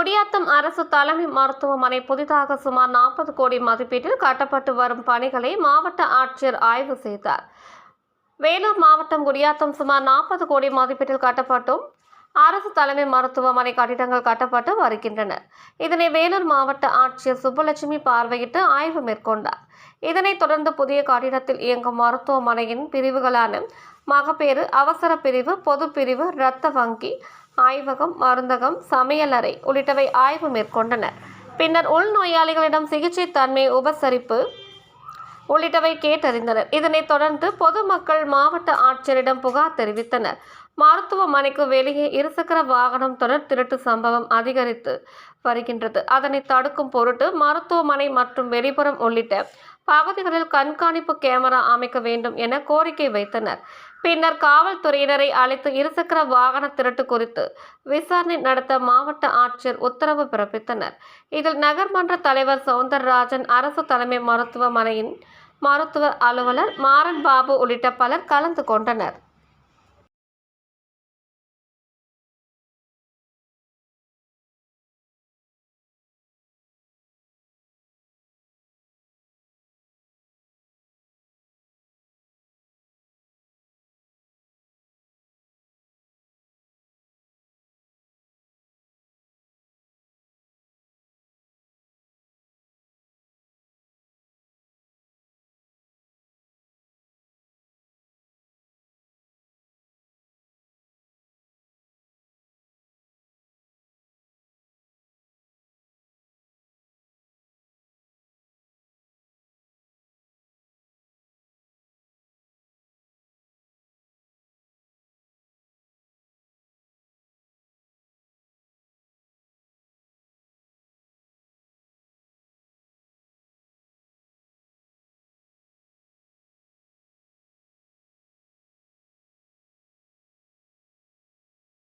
குடியாத்தம் அரசு தலைமை மருத்துவமனை புதிதாக சுமார் நாற்பது கோடி மதிப்பீட்டில் கட்டப்பட்டு வரும் பணிகளை மாவட்ட ஆட்சியர் ஆய்வு செய்தார். வேலூர் மாவட்டம் குடியாத்தம் சுமார் நாற்பது கோடி மதிப்பீட்டில் கட்டப்பட்டும் அரசு தலைமை மருத்துவமனை கட்டிடங்கள் கட்டப்பட்டு வருகின்றன. இதனை வேலூர் மாவட்ட ஆட்சியர் சுப்புலட்சுமி பார்வையிட்டு ஆய்வு மேற்கொண்டார். இதனைத் தொடர்ந்து புதிய கட்டிடத்தில் இயங்கும் மருத்துவமனையின் பிரிவுகளான மகப்பேறு அவசர பிரிவு பொது பிரிவு இரத்த வங்கி ஆய்வகம் மருந்தகம் சமையலறை உள்ளிட்டவை ஆய்வு மேற்கொண்டனர் பின்னர் உள்நோயாளிகளிடம் சிகிச்சை தன்மை உபசரிப்பு உள்ளிட்டவை கேட்டறிந்தனர். இதனைத் தொடர்ந்து பொதுமக்கள் மாவட்ட ஆட்சியரிடம் புகார் தெரிவித்தனர். மருத்துவமனைக்கு வெளியே இருசக்கர வாகனம் தொடர் திருட்டு சம்பவம் அதிகரித்து வருகின்றது. அதனை தடுக்கும் பொருட்டு மருத்துவமனை மற்றும் வெளிப்புறம் உள்ளிட்ட பகுதிகளில் கண்காணிப்பு கேமரா அமைக்க வேண்டும் என கோரிக்கை வைத்தனர். பின்னர் காவல்துறையினரை அழைத்து இருசக்கர வாகன திருட்டு குறித்து விசாரணை நடத்த மாவட்ட ஆட்சியர் உத்தரவு பிறப்பித்தனர். இதில் நகர்மன்ற தலைவர் சவுந்தரராஜன் அரசு தலைமை மருத்துவமனையின் மருத்துவ அலுவலர் மாறன் பாபு உள்ளிட்ட பலர் கலந்து கொண்டனர்.